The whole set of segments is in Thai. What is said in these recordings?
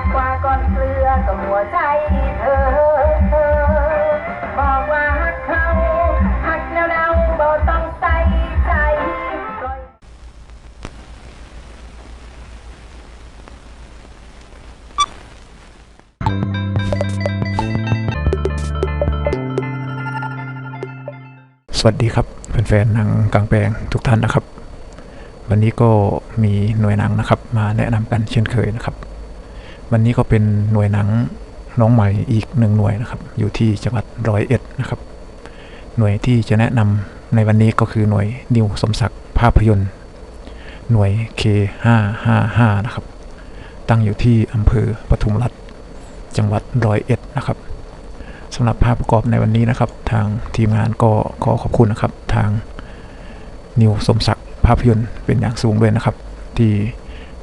กกว่าก้อนเกลือกับหัวใจเธอ บอกว่าหักเขาหักแล้วเราบ่ต้องใส่ใจปล่อย สวัสดีครับแฟนๆหนังกลางแปลงทุกท่านนะครับ วันนี้ก็มีหน่วยหนังนะครับ มาแนะนำกันเช่นเคยนะครับ วันนี้ก็เป็นหน่วยหนังน้องใหม่อีกหนึ่งหน่วยนะครับ อยู่ที่จังหวัดร้อยเอ็ดนะครับ หน่วยที่จะแนะนำในวันนี้ก็คือหน่วยนิวสมศักดิ์ภาพยนตร์ หน่วย K555 นะครับ ตั้งอยู่ที่อำเภอปทุมรัฐจังหวัดร้อยเอ็ดนะครับสำหรับภาพประกอบในวันนี้นะครับ ทางทีมงานก็ขอขอบคุณนะครับ ทางนิวสมศักดิ์ภาพยนตร์เป็นอย่างสูงด้วยนะครับ ที่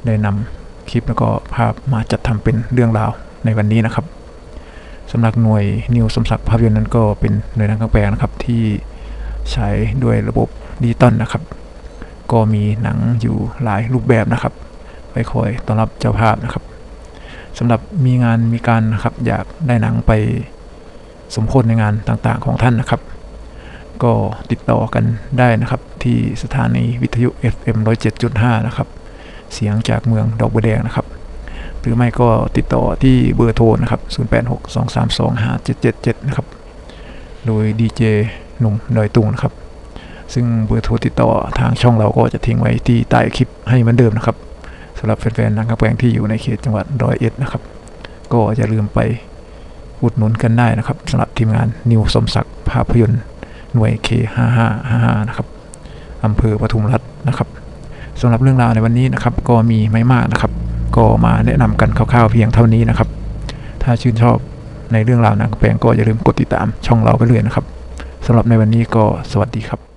ได้นำ คลิปแล้วก็ภาพมาจัดทำเป็นเรื่องราวในวันนี้นะครับสำหรับหน่วยนิวสมศักดิ์ภาพยนตร์นั้นก็เป็นหน่วยหนังกลางแปลงนะครับที่ใช้ด้วยระบบดิจิตอลนะครับ ก็มีหนังอยู่หลายรูปแบบนะครับไว้คอยต้อนรับเจ้าภาพนะครับสำหรับมีงานมีการนะครับอยากได้หนังไปสมโพธในงานต่างๆของท่านนะครับ ก็ติดต่อกันได้นะครับที่สถานีวิทยุ FM 107.5 นะครับ เสียงจากเมืองดอกบัวแดงนะครับ หรือไม่ก็ติดต่อที่เบอร์โทรนะครับ 0862325777 นะครับ โดยดีเจหนุ่มดอยตุงนะครับ ซึ่งเบอร์โทรติดต่อทางช่องเราก็จะทิ้งไว้ที่ใต้คลิปให้เหมือนเดิมนะครับสำหรับแฟนๆนักกระแปลงที่อยู่ในเขตจังหวัดร้อยเอ็ดนะครับ ก็อย่าลืมไปอุดหนุนกันได้นะครับสำหรับทีมงานนิวสมศักดิ์ภาพยนตร์หน่วย K5555 นะครับอำเภอปทุมรัฐนะครับ สำหรับเรื่องราวในวันนี้นะครับ ก็มีไม่มากนะครับ ก็มาแนะนำกันคร่าวๆเพียงเท่านี้นะครับ ถ้าชื่นชอบในเรื่องราวนังแปลงก็อย่าลืมกดติดตามช่องเราไปเรื่อยนะครับสำหรับในวันนี้ก็สวัสดีครับ